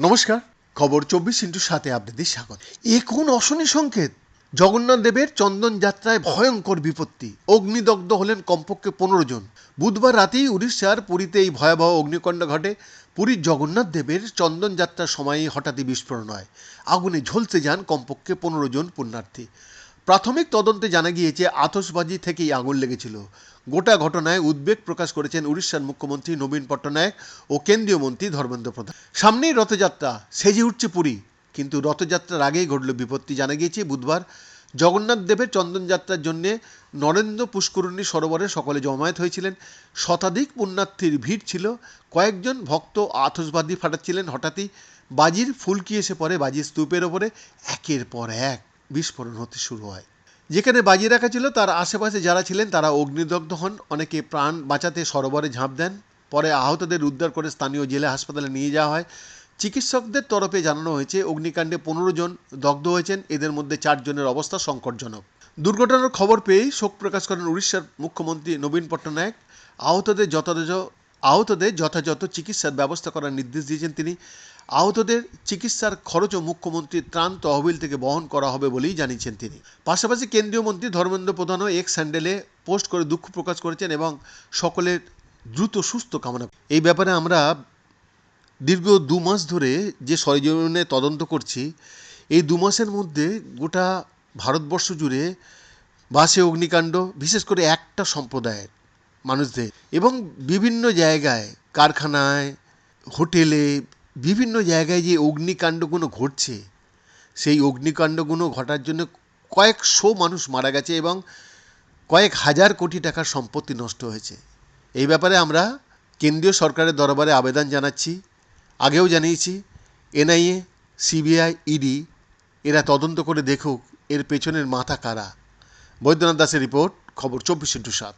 নমস্কার, খবর চব্বিশ ইন্টু সাথে আপনাদের স্বাগত। এ কোন অশনি সংকেত? জগন্নাথ দেবের চন্দন যাত্রায় ভয়ঙ্কর বিপত্তি। অগ্নিদগ্ধ হলেন কমপক্ষে পনেরো জন। বুধবার রাতেই উড়িষ্যার পুরীতে এই ভয়াবহ অগ্নিকণ্ড ঘটে। পুরীর জগন্নাথ দেবের চন্দন যাত্রার সময়ই হঠাৎই বিস্ফোরণ হয়। আগুনে ঝলতে যান কমপক্ষে পনেরো জন পুণ্যার্থী। প্রাথমিক তদন্তে জানা গিয়েছে, আতশবাজি থেকেই আগুন লেগেছিল। গোটা ঘটনায় উদ্বেগ প্রকাশ করেছেন উড়িষ্যার মুখ্যমন্ত্রী নবীন পট্টনায়ক ও কেন্দ্রীয় মন্ত্রী ধর্মেন্দ্র প্রধান। সামনেই রথযাত্রা সেজে উঠছে পুরী। কিন্তু রথযাত্রার আগেই ঘটল বিপত্তি। জানা গিয়েছে, বুধবার জগন্নাথ দেবের চন্দনযাত্রার জন্যে নরেন্দ্র পুষ্করণী সরোবরে সকলে জমায়েত হয়েছিলেন। শতাধিক পুণ্যার্থীর ভিড় ছিল। কয়েকজন ভক্ত আতশবাজি ফাটাচ্ছিলেন। হঠাৎই বাজির ফুলকি এসে পড়ে। বাজির স্তূপের ওপরে একের পর এক বিস্ফোরণ হতে শুরু হয়। যেখানে বাজিয়ে রাখা ছিল তার আশেপাশে যারা ছিলেন তারা অগ্নিদগ্ধ হন, অনেকে প্রাণ বাঁচাতে সরোবরে ঝাঁপ দেন। পরে আহতদের উদ্ধার করে স্থানীয় জেলা হাসপাতালে নিয়ে যাওয়া হয়। চিকিৎসকদের তরফে জানানো হয়েছে, অগ্নিকাণ্ডে পনেরো জন দগ্ধ হয়েছেন। এদের মধ্যে চারজনের অবস্থা সংকটজনক। দুর্ঘটনার খবর পেয়েই শোক প্রকাশ করেন উড়িষ্যার মুখ্যমন্ত্রী নবীন পট্টনায়ক। আহতদের যথাযথ আহতদের যথাযথ চিকিৎসার ব্যবস্থা করার নির্দেশ দিয়েছেন তিনি। আহতদের চিকিৎসার খরচও মুখ্যমন্ত্রীর ত্রাণ তহবিল থেকে বহন করা হবে বলেই জানিয়েছেন তিনি। পাশাপাশি কেন্দ্রীয় মন্ত্রী ধর্মেন্দ্র প্রধানও এক স্যান্ডেলে পোস্ট করে দুঃখ প্রকাশ করেছেন এবং সকলের দ্রুত সুস্থ কামনা এই ব্যাপারে আমরা দীর্ঘ দু মাস ধরে যে সরজমিনে তদন্ত করছি, এই দু মাসের মধ্যে গোটা ভারতবর্ষ জুড়ে বাসে অগ্নিকাণ্ড, বিশেষ করে একটা সম্প্রদায়ের মানুষদের। এবং বিভিন্ন জায়গায়, কারখানায়, হোটেলে, বিভিন্ন জায়গায় যে অগ্নিকাণ্ডগুলো ঘটছে, সেই অগ্নিকাণ্ডগুলো ঘটার জন্য কয়েকশো মানুষ মারা গেছে এবং কয়েক হাজার কোটি টাকার সম্পত্তি নষ্ট হয়েছে। এই ব্যাপারে আমরা কেন্দ্রীয় সরকারের দরবারে আবেদন জানাচ্ছি, আগেও জানিয়েছি, এনআইএ, সিবিআই, ইডি, এরা তদন্ত করে দেখুক এর পেছনের মাথা কারা। বৈদ্যনাথ দাসের রিপোর্ট, খবর চব্বিশ ইন্টু সাত।